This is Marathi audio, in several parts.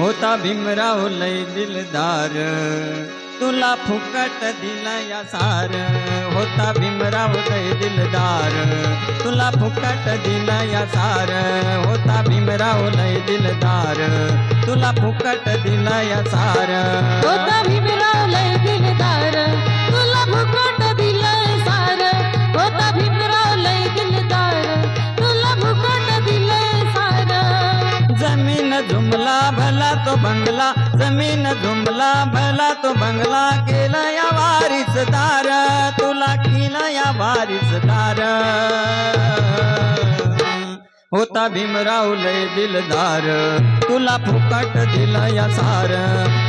होता भीमराव लय दिलदार. तुला फुकट दिला या सार. होता भीमराव लय दिलदार. तुला फुकट दिला या सार. होता भीमराव लय दिलदार. तुला फुकट दिला या सार. बंगला जमीन झुंबला भला तो बंगला केला या वारीसदार तुला केला या वारीसदार होता भीमराव लय दिलदार तुला फुकट दिला या सार.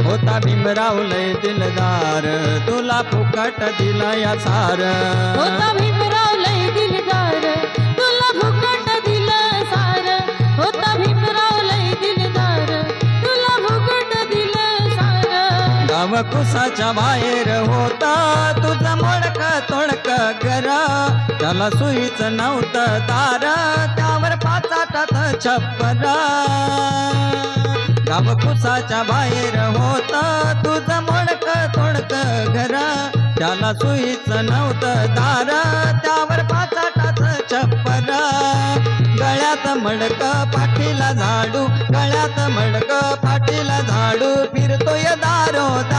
होता भीमराव लय दिलदार तुला फुकट दिला या सार. होता कुसाच्या बाहेर होता. तुझं मोडक तोडक घर त्याला सुईच नव्हतं तार त्यावर पाचाटात छप्परा. गाव कुसाच्या बाहेर होता. तुझं मोडक तोडक घरा त्याला सुईच नव्हतं तारा त्यावर पाचाटात छप्परा. गळ्यात मडक पाठीला झाडू. गळ्यात मडक पाठीला झाडू. फिरतोय दारो.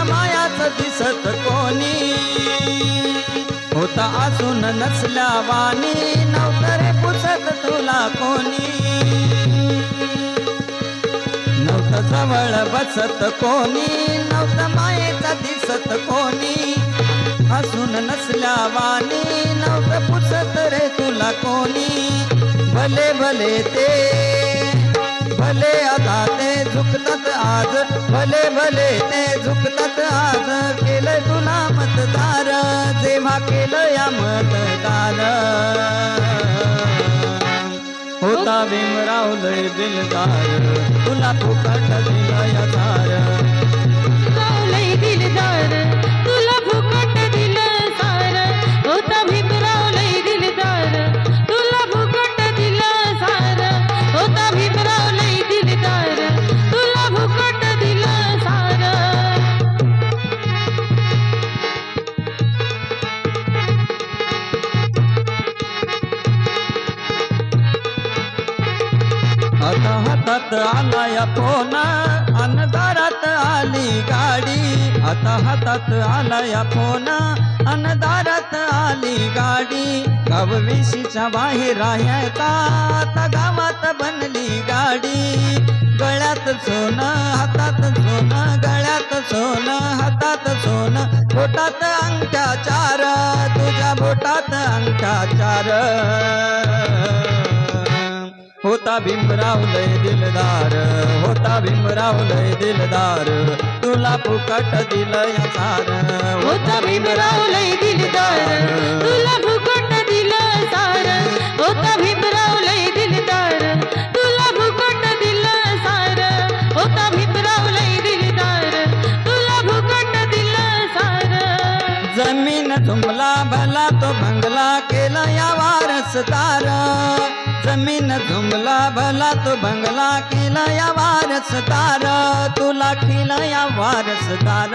होता असून नसल्या वाणी नवतरे रे पुसत तुला कोणी. नवत जवळ बसत कोणी. नवत मायेचा दिसत कोणी. असून नसल्या वाणी नवत पुसत रे तुला कोणी. भले भले ते भले आता ते झुकतात आज. भले भले ते झुकतात आज. केलं तुला मतदार जेव्हा केलं या मतदार. होता भीमराव लय दिलदार तुला फुकट दिला या दार दिलदार. आता हातात आला या फोन अन्नदारात आली गाडी. आता हातात आला या फोन अन्नदारात आली गाडी. गाववेशीच्या बाहेर राहायचा आता गावात बनली गाडी. गळ्यात सोनं हातात सोनं गळ्यात सोनं हातात सोनं. बोटात अंगठ्या चार तुझ्या बोटात अंगठ्या चार. होता भीमराव लय दिलदार होता भीमराव लय दिलदार तुला फुकट दिलं या सार. होता भीमराव लय दिलदार तुला फुकट दिलं सार. होता भीमराव लय दिलदार तुला फुकट दिलं सार. होता भीमराव लय दिलदार तुला फुकट दिलं सार. जमीन झुमला भला तो बंगला केला या वारसदार. जमीन झुमला भला तो बंगला केला या वारसदार तुला केला या वारसदार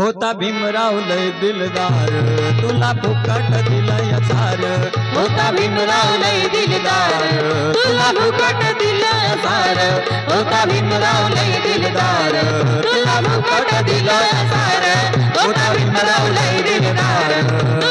होता भीमराव लय दिलदार. तुला फुकट दिला या सार होता भीमराव लय दिलदार. तुला फुकट दिला सार होता भीमराव लय दिलदार. तुला फुकट दिला सार होता भीमराव लय दिलदार.